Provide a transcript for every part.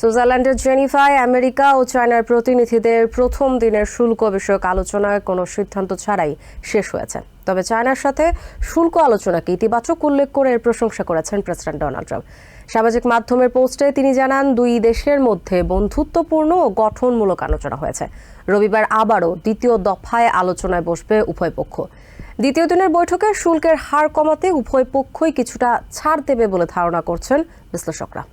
সুইজারল্যান্ডের জেনিভায় আমেরিকা ও চায়নার প্রতিনিধিদের প্রথম দিনের শুল্ক বিষয়ক আলোচনায় কোনো সিদ্ধান্ত ছাড়াই শেষ হয়েছে। তবে চায়নার সাথে শুল্ক আলোচনাকে ইতিবাচক উল্লেখ করে এর প্রশংসা করেছেন প্রেসিডেন্ট ডোনাল্ড ট্রাম্প। সামাজিক মাধ্যমের পোস্টে তিনি জানান, দুই দেশের মধ্যে বন্ধুত্বপূর্ণ ও গঠনমূলক আলোচনা হয়েছে। রবিবার আবারও দ্বিতীয় দফায় আলোচনায় বসবে উভয় পক্ষ। দ্বিতীয় দিনের বৈঠকে শুল্কের হার কমাতে উভয় পক্ষই কিছুটা ছাড় দেবে বলে ধারণা করছেন বিশ্লেষকরা।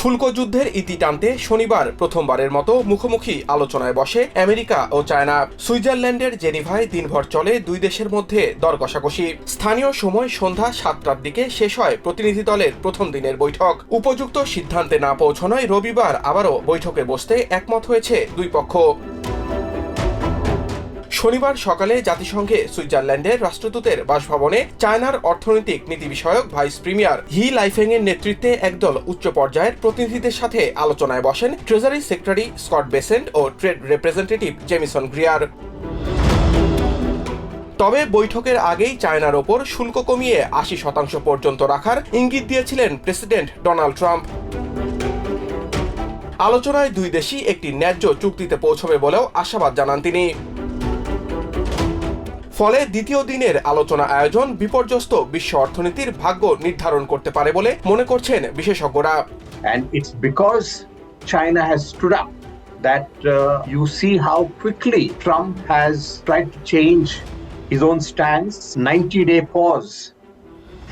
শুল্ক যুদ্ধের ইতি টানতে শনিবার প্রথমবারের মতো মুখোমুখি আলোচনায় বসে আমেরিকা ও চায়না। সুইজারল্যান্ডের জেনিভায় দিনভর চলে দুই দেশের মধ্যে দর কষাকষি। স্থানীয় সময় সন্ধ্যা সাতটার দিকে শেষ হয় প্রতিনিধি দলের প্রথম দিনের বৈঠক। উপযুক্ত সিদ্ধান্তে না পৌঁছানোয় রবিবার আবারও বৈঠকে বসতে একমত হয়েছে দুই পক্ষ। শনিবার সকালে জাতিসংঘে সুইজারল্যান্ডের রাষ্ট্রদূতের বাসভবনে চায়নার অর্থনৈতিক নীতি বিষয়ক ভাইস প্রিমিয়ার হি লাইফেং এর নেতৃত্বে একদল উচ্চ পর্যায়ের প্রতিনিধিদের সাথে আলোচনায় বসেন ট্রেজারি সেক্রেটারি স্কট বেসেন্ট ও ট্রেড রিপ্রেজেন্টেটিভ জেমিসন গ্রিয়ার। তবে বৈঠকের আগেই চায়নার ওপর শুল্ক কমিয়ে আশি শতাংশ পর্যন্ত রাখার ইঙ্গিত দিয়েছিলেন প্রেসিডেন্ট ডোনাল্ড ট্রাম্প। আলোচনায় দুই দেশই একটি ন্যায্য চুক্তিতে পৌঁছবে বলেও আশাবাদ জানান তিনি। ফলে দ্বিতীয় দিনের আলোচনা আয়োজন বিপর্যস্ত বিশ্ব অর্থনীতির ভাগ্য নির্ধারণ করতে পারে বলে মনে করছেন বিশেষজ্ঞরা And it's because China has stood up that uh, you see how quickly Trump has tried to change his own stance. 90 day pause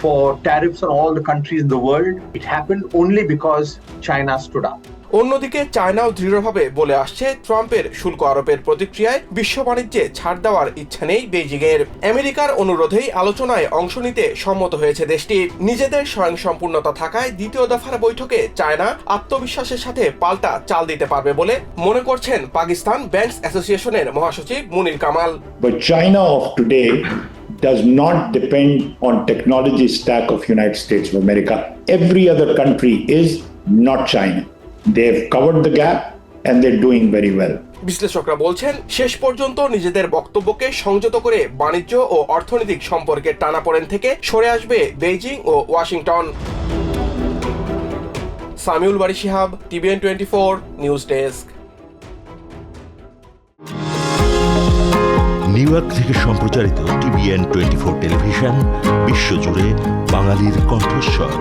for tariffs on all the countries in the world. It happened only because China stood up. অন্যদিকে চায়নাও দৃঢ়ভাবে বলে আসছে ট্রাম্পের শুল্ক আরোপের প্রতিক্রিয়ায় বিশ্ব বাণিজ্যে ছাড় দেওয়ার ইচ্ছা নেই বেইজিংয়ের আমেরিকার অনুরোধেই আলোচনায় অংশ নিতে সম্মত হয়েছে দেশটি নিজেদের স্বয়ংসম্পূর্ণতা থাকায় দ্বিতীয় দফার বৈঠকে চায়না আত্মবিশ্বাসের সাথে পাল্টা চাল দিতে পারবে বলে মনে করছেন পাকিস্তান ব্যাংকস অ্যাসোসিয়েশনের মহাসচিব মুনির Kamal does not depend on technology stack of United States of America. Every other country is not China. They've covered the gap and they're doing very well. বিশ্লেষকরা বলছেন শেষ পর্যন্ত নিজেদের বক্তব্যকে সংযত করে বাণিজ্য ও অর্থনৈতিক সম্পর্কের টানাপোড়েন থেকে সরে আসবে বেইজিং ও Washington. Samiul Bari Shihab TVN twenty four news desk. New York থেকে সম্প্রচারিত টিভিএন টোয়েন্টি ফোর টেলিভিশন বিশ্বজুড়ে বাঙালির কণ্ঠস্বর।